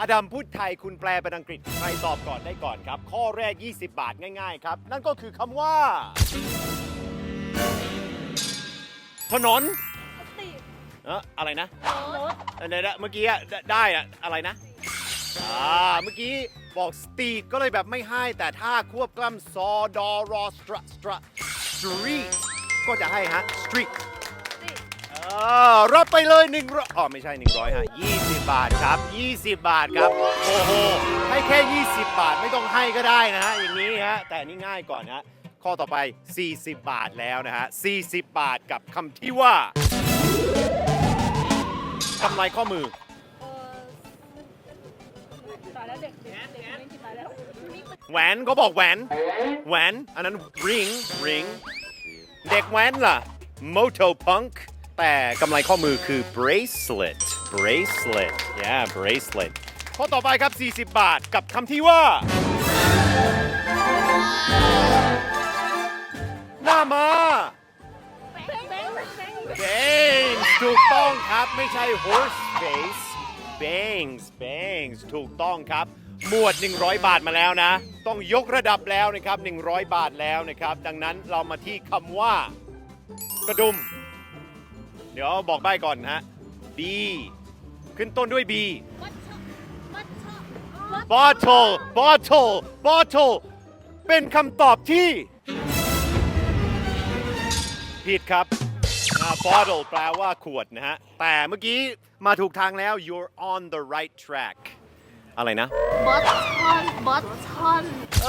อดัมพูดไทยคุณแปลเป็นอังกฤษ ใครตอบก่อนได้ก่อนครับ ข้อแรก 20 บาทง่ายๆครับ นั่นก็คือคำว่า ถนนติเอะอะไรนะรถเดี๋ยวๆเมื่อกี้อะได้ได้อะอะไรนะ อ่า เมื่อกี้บอกสตรีทก็เลยแบบไม่ให้ แต่ถ้าควบกล้ำซอดอรอสตรสตรสตรีทก็จะให้ฮะสตรีทติ รับไปเลย1นึ่งร้อยอ๋อไม่ใช่ 100ฮะ20 บาทครับ 20 บาทครับ โอ้โห ให้แค่ 20 บาทไม่ต้องให้ก็ได้นะฮะ อย่างนี้ฮะ แต่นี่ง่ายก่อนฮะข้อต่อไป 40 บาทแล้วนะฮะ 40 บาทกับคำที่ว่ากำไรข้อมือ ตายแล้วเด็กเด็กเด็กเล่กีตายแล้วแหวนก็บอกแหวน แหวน อันนั้น ring ring เด็กแหวนล่ะ moto punk แต่กำไรข้อมือคือ bracelet bracelet yeah bracelet ข้อต่อไปครับ 40 บาทกับคำที่ว่า หน้ามาแบงค์ถูกต้องครับไม่ใช่ horse face bangs bangs ถูกต้องครับ หมวด 100 บาทมาแล้วนะ ต้องยกระดับแล้วนะครับ 100 บาทแล้วนะครับ ดังนั้นเรามาที่คำว่า กระดุม เดี๋ยวบอกใบ้ก่อนนะฮะ B ขึ้นต้นด้วย B วัดชอบวัด bottle bottle bottle เป็นคำตอบที่ ผิดครับอ่า bottle แปลว่าขวดนะฮะ แต่เมื่อกี้มาถูกทางแล้ว you're on the right track อะไรนะบอสทอนบอสทอนเอ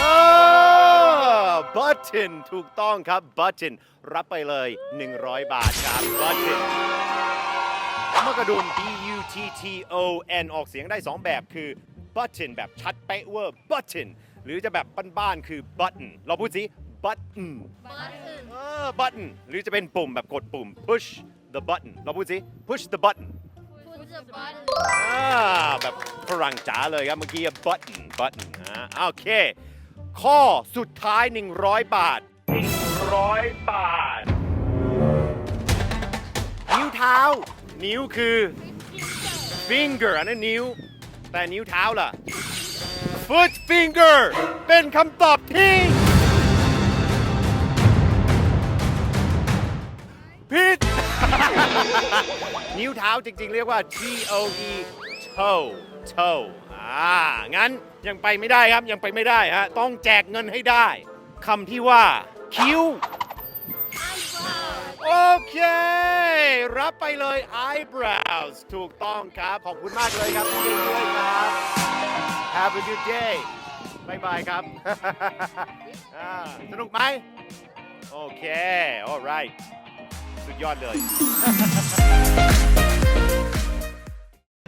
อ button ถูกต้องครับ button รับไปเลย 100 บาทครับ button คำว่ากระดุม B U T T O N ออกเสียงได้ 2 แบบคือ button แบบชัดเป๊ะเวอร์ button หรือจะแบบบ้านๆคือ button เราพูดสิ button บอสอื่นเออ button หรือจะเป็นปุ่มแบบกดปุ่ม push the button เราพูดสิ push the button พูดจะบ อสอ่าแบบฝรั่งจ๋าเลยครับเมื่อกี้ button button อ่าโอเค ข้อสุดท้าย 100 บาท100บาท นิ้วเท้า นิ้วคือ finger อันนั้นนิ้ว แต่นิ้วเท้าล่ะ foot finger เป็นคำตอบที่ นิ้วเท้าจริงๆ เรียกว่า T O E toe toe อ่า งั้นยังไปไม่ได้ครับยังไปไม่ได้ฮะ ต้องแจกเงินให้ได้คำที่ว่า คิ้ว โอเค รับไปเลย eyebrows ถูกต้องครับ ขอบคุณมากเลยครับที่ด้วยครับ Have a good day บายบายครับ อ่าสนุกไหมโอเค alright สุดยอดเลย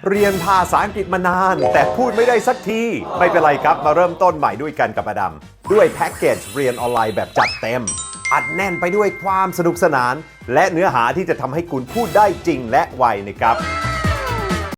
เรียนภาษาอังกฤษมานาน แต่พูดไม่ได้สักที ไม่เป็นไรครับมาเริ่มต้นใหม่ด้วยกันกับอดัม ด้วยแพ็กเกจเรียนออนไลน์แบบจัดเต็ม อัดแน่นไปด้วยความสนุกสนาน และเนื้อหาที่จะทำให้คุณพูดได้จริงและไวนะครับ